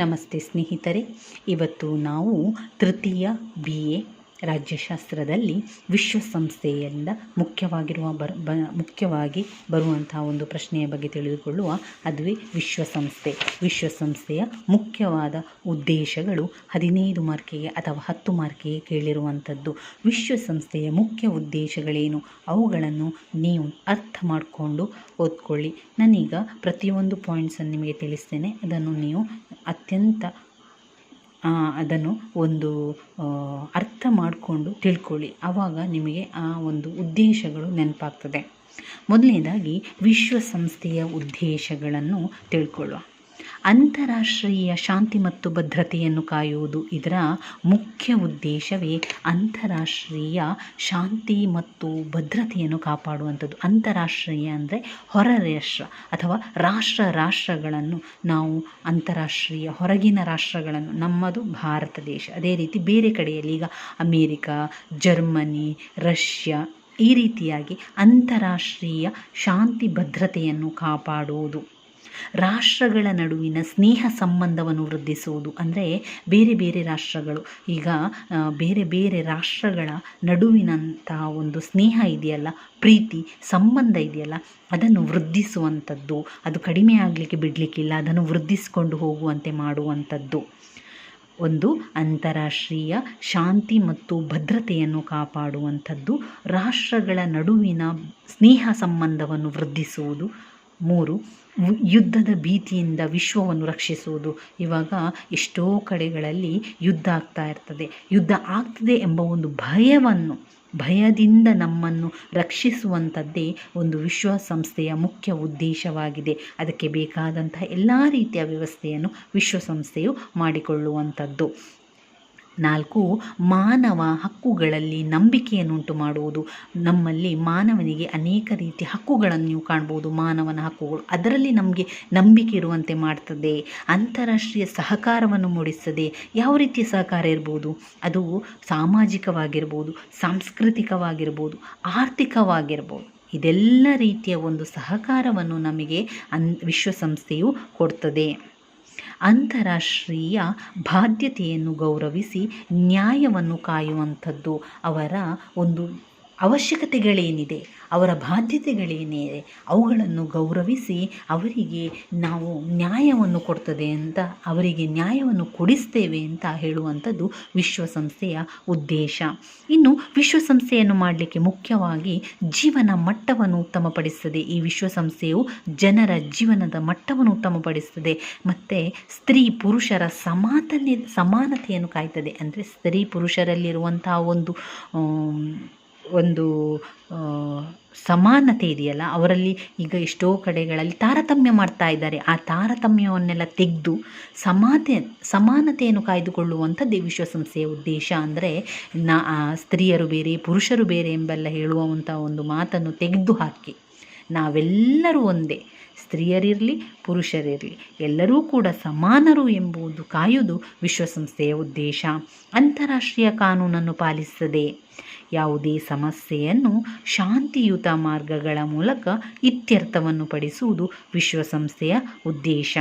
ನಮಸ್ತೆ ಸ್ನೇಹಿತರೆ. ಇವತ್ತು ನಾವು ತೃತೀಯ ಬಿ ಎ ರಾಜ್ಯಶಾಸ್ತ್ರದಲ್ಲಿ ವಿಶ್ವಸಂಸ್ಥೆಯಿಂದ ಮುಖ್ಯವಾಗಿರುವ ಬರ್, ಬ, ಮುಖ್ಯವಾಗಿ ಬರುವಂತಹ ಒಂದು ಪ್ರಶ್ನೆಯ ಬಗ್ಗೆ ತಿಳಿದುಕೊಳ್ಳುವ ಅದುವೇ ವಿಶ್ವಸಂಸ್ಥೆ. ವಿಶ್ವಸಂಸ್ಥೆಯ ಮುಖ್ಯವಾದ ಉದ್ದೇಶಗಳು ಹದಿನೈದು ಮಾರ್ಕಿಗೆ ಅಥವಾ ಹತ್ತು ಮಾರ್ಕಿಗೆ ಕೇಳಿರುವಂಥದ್ದು. ವಿಶ್ವಸಂಸ್ಥೆಯ ಮುಖ್ಯ ಉದ್ದೇಶಗಳೇನು? ಅವುಗಳನ್ನು ನೀವು ಅರ್ಥ ಮಾಡಿಕೊಂಡು ಓದ್ಕೊಳ್ಳಿ. ನಾನೀಗ ಪ್ರತಿಯೊಂದು ಪಾಯಿಂಟ್ಸನ್ನು ನಿಮಗೆ ತಿಳಿಸ್ತೇನೆ. ಅದನ್ನು ನೀವು ಅತ್ಯಂತ ಅದನ್ನು ಒಂದು ಅರ್ಥ ಮಾಡಿಕೊಂಡು ತಿಳ್ಕೊಳ್ಳಿ. ಆವಾಗ ನಿಮಗೆ ಆ ಒಂದು ಉದ್ದೇಶಗಳು ನೆನಪಾಗ್ತದೆ. ಮೊದಲನೇದಾಗಿ ವಿಶ್ವಸಂಸ್ಥೆಯ ಉದ್ದೇಶಗಳನ್ನು ತಿಳ್ಕೊಳ್ಳುವ. ಅಂತಾರಾಷ್ಟ್ರೀಯ ಶಾಂತಿ ಮತ್ತು ಭದ್ರತೆಯನ್ನು ಕಾಯುವುದು ಇದರ ಮುಖ್ಯ ಉದ್ದೇಶವೇ ಅಂತಾರಾಷ್ಟ್ರೀಯ ಶಾಂತಿ ಮತ್ತು ಭದ್ರತೆಯನ್ನು ಕಾಪಾಡುವಂಥದ್ದು. ಅಂತಾರಾಷ್ಟ್ರೀಯ ಅಂದರೆ ಹೊರ ರಾಷ್ಟ್ರ ಅಥವಾ ರಾಷ್ಟ್ರ ರಾಷ್ಟ್ರಗಳನ್ನು ನಾವು ಅಂತಾರಾಷ್ಟ್ರೀಯ ಹೊರಗಿನ ರಾಷ್ಟ್ರಗಳನ್ನು ನಮ್ಮದು ಭಾರತ ದೇಶ. ಅದೇ ರೀತಿ ಬೇರೆ ಕಡೆಯಲ್ಲಿ ಈಗ ಅಮೇರಿಕಾ, ಜರ್ಮನಿ, ರಷ್ಯಾ ಈ ರೀತಿಯಾಗಿ ಅಂತಾರಾಷ್ಟ್ರೀಯ ಶಾಂತಿ ಭದ್ರತೆಯನ್ನು ಕಾಪಾಡುವುದು. ರಾಷ್ಟ್ರಗಳ ನಡುವಿನ ಸ್ನೇಹ ಸಂಬಂಧವನ್ನು ವೃದ್ಧಿಸುವುದು ಅಂದರೆ ಬೇರೆ ಬೇರೆ ರಾಷ್ಟ್ರಗಳು. ಈಗ ಬೇರೆ ಬೇರೆ ರಾಷ್ಟ್ರಗಳ ನಡುವಿನಂತಹ ಒಂದು ಸ್ನೇಹ ಇದೆಯಲ್ಲ, ಪ್ರೀತಿ, ಸಂಬಂಧ ಇದೆಯಲ್ಲ, ಅದನ್ನು ವೃದ್ಧಿಸುವಂಥದ್ದು, ಅದು ಕಡಿಮೆ ಆಗಲಿಕ್ಕೆ ಬಿಡಲಿಕ್ಕಿಲ್ಲ ಅದನ್ನು ವೃದ್ಧಿಸಿಕೊಂಡು ಹೋಗುವಂತೆ ಮಾಡುವಂಥದ್ದು. ಒಂದು ಅಂತಾರಾಷ್ಟ್ರೀಯ ಶಾಂತಿ ಮತ್ತು ಭದ್ರತೆಯನ್ನು ಕಾಪಾಡುವಂಥದ್ದು, ರಾಷ್ಟ್ರಗಳ ನಡುವಿನ ಸ್ನೇಹ ಸಂಬಂಧವನ್ನು ವೃದ್ಧಿಸುವುದು ಮೂರು ಯುದ್ಧದ ಭೀತಿಯಿಂದ ವಿಶ್ವವನ್ನು ರಕ್ಷಿಸುವುದು. ಇವಾಗ ಎಷ್ಟೋ ಕಡೆಗಳಲ್ಲಿ ಯುದ್ಧ ಆಗ್ತಾ ಇರ್ತದೆ. ಯುದ್ಧ ಆಗ್ತದೆ ಎಂಬ ಒಂದು ಭಯವನ್ನು, ಭಯದಿಂದ ನಮ್ಮನ್ನು ರಕ್ಷಿಸುವಂಥದ್ದೇ ಒಂದು ವಿಶ್ವಸಂಸ್ಥೆಯ ಮುಖ್ಯ ಉದ್ದೇಶವಾಗಿದೆ. ಅದಕ್ಕೆ ಬೇಕಾದಂತಹ ಎಲ್ಲ ರೀತಿಯ ವ್ಯವಸ್ಥೆಯನ್ನು ವಿಶ್ವಸಂಸ್ಥೆಯು ಮಾಡಿಕೊಳ್ಳುವಂಥದ್ದು. ನಾಲ್ಕು, ಮಾನವ ಹಕ್ಕುಗಳಲ್ಲಿ ನಂಬಿಕೆಯನ್ನುಂಟು ಮಾಡುವುದು. ನಮ್ಮಲ್ಲಿ ಮಾನವನಿಗೆ ಅನೇಕ ರೀತಿಯ ಹಕ್ಕುಗಳನ್ನು ನೀವು ಕಾಣ್ಬೋದು. ಮಾನವನ ಹಕ್ಕುಗಳು ಅದರಲ್ಲಿ ನಮಗೆ ನಂಬಿಕೆ ಇರುವಂತೆ ಮಾಡ್ತದೆ. ಅಂತಾರಾಷ್ಟ್ರೀಯ ಸಹಕಾರವನ್ನು ಮೂಡಿಸ್ತದೆ. ಯಾವ ರೀತಿಯ ಸಹಕಾರ ಇರ್ಬೋದು? ಅದು ಸಾಮಾಜಿಕವಾಗಿರ್ಬೋದು, ಸಾಂಸ್ಕೃತಿಕವಾಗಿರ್ಬೋದು, ಆರ್ಥಿಕವಾಗಿರ್ಬೋದು. ಇದೆಲ್ಲ ರೀತಿಯ ಒಂದು ಸಹಕಾರವನ್ನು ನಮಗೆ ಅನ್, ವಿಶ್ವಸಂಸ್ಥೆಯು ಕೊಡ್ತದೆ. ಅಂತಾರಾಷ್ಟ್ರೀಯ ಬಾಧ್ಯತೆಯನ್ನು ಗೌರವಿಸಿ ನ್ಯಾಯವನ್ನು ಕಾಯುವಂಥದ್ದು ಅವರ ಒಂದು ಅವಶ್ಯಕತೆಗಳೇನಿದೆ, ಅವರ ಬಾಧ್ಯತೆಗಳೇನಿದೆ, ಅವುಗಳನ್ನು ಗೌರವಿಸಿ ಅವರಿಗೆ ನಾವು ನ್ಯಾಯವನ್ನು ಕೊಡ್ತದೆ ಅಂತ, ಅವರಿಗೆ ನ್ಯಾಯವನ್ನು ಕೊಡಿಸ್ತೇವೆ ಅಂತ ಹೇಳುವಂಥದ್ದು ವಿಶ್ವಸಂಸ್ಥೆಯ ಉದ್ದೇಶ. ಇನ್ನು ವಿಶ್ವಸಂಸ್ಥೆಯನ್ನು ಮಾಡಲಿಕ್ಕೆ ಮುಖ್ಯವಾಗಿ ಜೀವನ ಮಟ್ಟವನ್ನು ಉತ್ತಮಪಡಿಸ್ತದೆ. ಈ ವಿಶ್ವಸಂಸ್ಥೆಯು ಜನರ ಜೀವನದ ಮಟ್ಟವನ್ನು ಉತ್ತಮಪಡಿಸ್ತದೆ. ಮತ್ತು ಸ್ತ್ರೀ ಪುರುಷರ ಸಮಾತನೆ ಸಮಾನತೆಯನ್ನು ಕಾಯ್ತದೆ. ಅಂದರೆ ಸ್ತ್ರೀ ಪುರುಷರಲ್ಲಿರುವಂತಹ ಒಂದು ಒಂದು ಸಮಾನತೆ ಇದೆಯಲ್ಲ, ಅವರಲ್ಲಿ ಈಗ ಎಷ್ಟೋ ಕಡೆಗಳಲ್ಲಿ ತಾರತಮ್ಯ ಮಾಡ್ತಾ ಇದ್ದಾರೆ. ಆ ತಾರತಮ್ಯವನ್ನೆಲ್ಲ ತೆಗೆದು ಸಮಾತೆ, ಸಮಾನತೆಯನ್ನು ಕಾಯ್ದುಕೊಳ್ಳುವಂಥದ್ದೇ ವಿಶ್ವಸಂಸ್ಥೆಯ ಉದ್ದೇಶ ಅಂದರೆ, ನಾ ಸ್ತ್ರೀಯರು ಬೇರೆ, ಪುರುಷರು ಬೇರೆ ಎಂಬೆಲ್ಲ ಹೇಳುವಂಥ ಒಂದು ಮಾತನ್ನು ತೆಗೆದು ಹಾಕಿ ನಾವೆಲ್ಲರೂ ಒಂದೇ. ಸ್ತ್ರೀಯರಿರಲಿ, ಪುರುಷರಿರಲಿ, ಎಲ್ಲರೂ ಕೂಡ ಸಮಾನರು ಎಂಬುದು ಕಾಯುವುದು ವಿಶ್ವಸಂಸ್ಥೆಯ ಉದ್ದೇಶ. ಅಂತಾರಾಷ್ಟ್ರೀಯ ಕಾನೂನನ್ನು ಪಾಲಿಸುತ್ತದೆ ಯಾವುದೇ ಸಮಸ್ಯೆಯನ್ನು ಶಾಂತಿಯುತ ಮಾರ್ಗಗಳ ಮೂಲಕ ಇತ್ಯರ್ಥವನ್ನು ಪಡಿಸುವುದು ವಿಶ್ವಸಂಸ್ಥೆಯ ಉದ್ದೇಶ.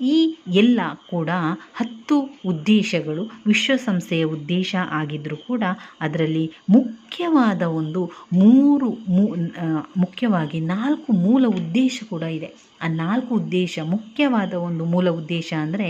ಈ ಎಲ್ಲ ಕೂಡ ಹತ್ತು ಉದ್ದೇಶಗಳು ವಿಶ್ವಸಂಸ್ಥೆಯ ಉದ್ದೇಶ ಆಗಿದ್ದರೂ ಕೂಡ ಅದರಲ್ಲಿ ಮುಖ್ಯವಾದ ಒಂದು ಮೂರು ಮುಖ್ಯವಾಗಿ ನಾಲ್ಕು ಮೂಲ ಉದ್ದೇಶ ಕೂಡ ಇದೆ. ಆ ನಾಲ್ಕು ಉದ್ದೇಶ ಮುಖ್ಯವಾದ ಒಂದು ಮೂಲ ಉದ್ದೇಶ ಅಂದರೆ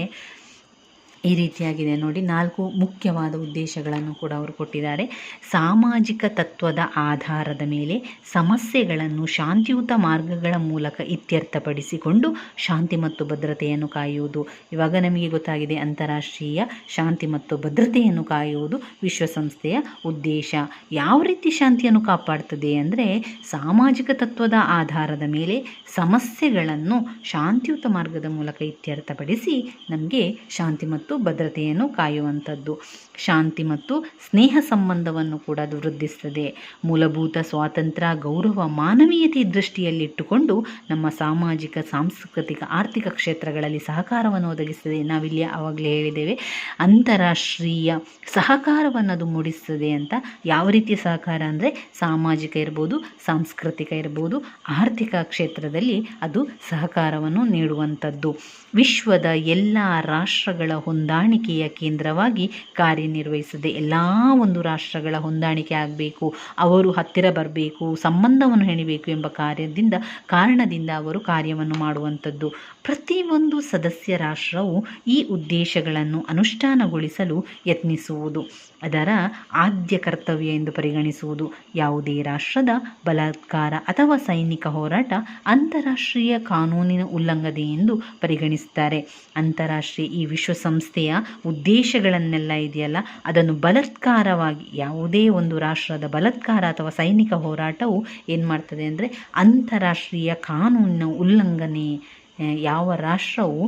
ಈ ರೀತಿಯಾಗಿದೆ ನೋಡಿ. ನಾಲ್ಕು ಮುಖ್ಯವಾದ ಉದ್ದೇಶಗಳನ್ನು ಕೂಡ ಅವರು ಕೊಟ್ಟಿದ್ದಾರೆ. ಸಾಮಾಜಿಕ ತತ್ವದ ಆಧಾರದ ಮೇಲೆ ಸಮಸ್ಯೆಗಳನ್ನು ಶಾಂತಿಯುತ ಮಾರ್ಗಗಳ ಮೂಲಕ ಇತ್ಯರ್ಥಪಡಿಸಿಕೊಂಡು ಶಾಂತಿ ಮತ್ತು ಭದ್ರತೆಯನ್ನು ಕಾಯುವುದು. ಇವಾಗ ನಮಗೆ ಗೊತ್ತಾಗಿದೆ ಅಂತಾರಾಷ್ಟ್ರೀಯ ಶಾಂತಿ ಮತ್ತು ಭದ್ರತೆಯನ್ನು ಕಾಯುವುದು ವಿಶ್ವಸಂಸ್ಥೆಯ ಉದ್ದೇಶ. ಯಾವ ರೀತಿ ಶಾಂತಿಯನ್ನು ಕಾಪಾಡ್ತದೆ ಅಂದರೆ ಸಾಮಾಜಿಕ ತತ್ವದ ಆಧಾರದ ಮೇಲೆ ಸಮಸ್ಯೆಗಳನ್ನು ಶಾಂತಿಯುತ ಮಾರ್ಗದ ಮೂಲಕ ಇತ್ಯರ್ಥಪಡಿಸಿ ನಮಗೆ ಶಾಂತಿ ಮತ್ತು ಭದ್ರತೆಯನ್ನು ಕಾಯುವಂಥದ್ದು. ಶಾಂತಿ ಮತ್ತು ಸ್ನೇಹ ಸಂಬಂಧವನ್ನು ಕೂಡ ಅದು ವೃದ್ಧಿಸ್ತದೆ. ಮೂಲಭೂತ ಸ್ವಾತಂತ್ರ್ಯ ಗೌರವ, ಮಾನವೀಯತೆ ದೃಷ್ಟಿಯಲ್ಲಿಟ್ಟುಕೊಂಡು ನಮ್ಮ ಸಾಮಾಜಿಕ, ಸಾಂಸ್ಕೃತಿಕ, ಆರ್ಥಿಕ ಕ್ಷೇತ್ರಗಳಲ್ಲಿ ಸಹಕಾರವನ್ನು ಒದಗಿಸ್ತದೆ. ನಾವಿಲ್ಲಿ ಆವಾಗಲೇ ಹೇಳಿದ್ದೇವೆ, ಅಂತಾರಾಷ್ಟ್ರೀಯ ಸಹಕಾರವನ್ನು ಅದು ಮೂಡಿಸ್ತದೆ ಅಂತ. ಯಾವ ರೀತಿಯ ಸಹಕಾರ ಅಂದರೆ ಸಾಮಾಜಿಕ ಇರ್ಬೋದು, ಸಾಂಸ್ಕೃತಿಕ ಇರ್ಬೋದು, ಆರ್ಥಿಕ ಕ್ಷೇತ್ರದಲ್ಲಿ ಅದು ಸಹಕಾರವನ್ನು ನೀಡುವಂಥದ್ದು. ವಿಶ್ವದ ಎಲ್ಲ ರಾಷ್ಟ್ರಗಳ ಹೊಂದಾಣಿಕೆಯ ಕೇಂದ್ರವಾಗಿ ಕಾರ್ಯನಿರ್ವಹಿಸದೆ ಎಲ್ಲ ಒಂದು ರಾಷ್ಟ್ರಗಳ ಹೊಂದಾಣಿಕೆ ಆಗಬೇಕು, ಅವರು ಹತ್ತಿರ ಬರಬೇಕು, ಸಂಬಂಧವನ್ನು ಹೆಣಿಬೇಕು ಎಂಬ ಕಾರ್ಯದಿಂದ, ಕಾರಣದಿಂದ ಅವರು ಕಾರ್ಯವನ್ನು ಮಾಡುವಂಥದ್ದು. ಪ್ರತಿಯೊಂದು ಸದಸ್ಯ ರಾಷ್ಟ್ರವು ಈ ಉದ್ದೇಶಗಳನ್ನು ಅನುಷ್ಠಾನಗೊಳಿಸಲು ಯತ್ನಿಸುವುದು, ಅದರ ಆದ್ಯ ಕರ್ತವ್ಯ ಎಂದು ಪರಿಗಣಿಸುವುದು. ಯಾವುದೇ ರಾಷ್ಟ್ರದ ಬಲಾತ್ಕಾರ ಅಥವಾ ಸೈನಿಕ ಹೋರಾಟ ಅಂತಾರಾಷ್ಟ್ರೀಯ ಕಾನೂನಿನ ಉಲ್ಲಂಘನೆ ಎಂದು ಪರಿಗಣಿಸುತ್ತಾರೆ. ಅಂತಾರಾಷ್ಟ್ರೀಯ ಈ ವಿಶ್ವಸಂಸ್ಥೆಯ ಉದ್ದೇಶಗಳನ್ನೆಲ್ಲ ಇದೆಯಲ್ಲ? ಅದನ್ನು ಬಲತ್ಕಾರವಾಗಿ, ಯಾವುದೇ ಒಂದು ರಾಷ್ಟ್ರದ ಬಲತ್ಕಾರ ಅಥವಾ ಸೈನಿಕ ಹೋರಾಟವು ಏನು ಮಾಡ್ತದೆ ಅಂದರೆ ಅಂತಾರಾಷ್ಟ್ರೀಯ ಕಾನೂನಿನ ಉಲ್ಲಂಘನೆ ಯಾವ ರಾಷ್ಟ್ರವು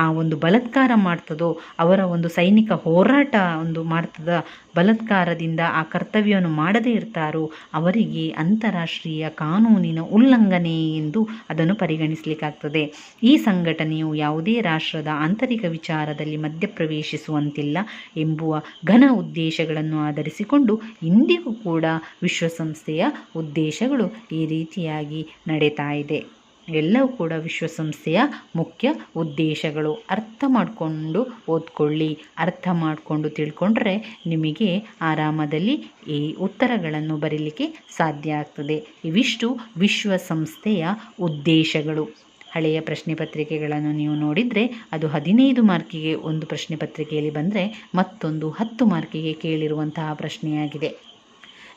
ಆ ಒಂದು ಬಲತ್ಕಾರ ಮಾಡ್ತದೋ, ಅವರ ಒಂದು ಸೈನಿಕ ಹೋರಾಟ ಒಂದು ಮಾಡ್ತದ, ಬಲತ್ಕಾರದಿಂದ ಆ ಕರ್ತವ್ಯವನ್ನು ಮಾಡದೇ ಇರ್ತಾರೋ, ಅವರಿಗೆ ಅಂತಾರಾಷ್ಟ್ರೀಯ ಕಾನೂನಿನ ಉಲ್ಲಂಘನೆ ಎಂದು ಅದನ್ನು ಪರಿಗಣಿಸಲಿಕ್ಕಾಗ್ತದೆ. ಈ ಸಂಘಟನೆಯು ಯಾವುದೇ ರಾಷ್ಟ್ರದ ಆಂತರಿಕ ವಿಚಾರದಲ್ಲಿ ಮಧ್ಯಪ್ರವೇಶಿಸುವಂತಿಲ್ಲ ಎಂಬುವ ಘನ ಉದ್ದೇಶಗಳನ್ನು ಆಧರಿಸಿಕೊಂಡು ಇಂದಿಗೂ ಕೂಡ ವಿಶ್ವಸಂಸ್ಥೆಯ ಉದ್ದೇಶಗಳು ಈ ರೀತಿಯಾಗಿ ನಡೀತಾ ಇದೆ. ಎಲ್ಲವೂ ಕೂಡ ವಿಶ್ವಸಂಸ್ಥೆಯ ಮುಖ್ಯ ಉದ್ದೇಶಗಳು. ಅರ್ಥ ಮಾಡಿಕೊಂಡು ಓದ್ಕೊಳ್ಳಿ. ಅರ್ಥ ಮಾಡಿಕೊಂಡು ತಿಳ್ಕೊಂಡ್ರೆ ನಿಮಗೆ ಆರಾಮದಲ್ಲಿ ಈ ಉತ್ತರಗಳನ್ನು ಬರೀಲಿಕ್ಕೆ ಸಾಧ್ಯ ಆಗ್ತದೆ. ಇವಿಷ್ಟು ವಿಶ್ವಸಂಸ್ಥೆಯ ಉದ್ದೇಶಗಳು. ಹಳೆಯ ಪ್ರಶ್ನೆ ಪತ್ರಿಕೆಗಳನ್ನು ನೀವು ನೋಡಿದರೆ ಅದು ಹದಿನೈದು ಮಾರ್ಕಿಗೆ ಒಂದು ಪ್ರಶ್ನೆ ಪತ್ರಿಕೆಯಲ್ಲಿ ಬಂದರೆ ಮತ್ತೊಂದು ಹತ್ತು ಮಾರ್ಕಿಗೆ ಕೇಳಿರುವಂತಹ ಪ್ರಶ್ನೆಯಾಗಿದೆ.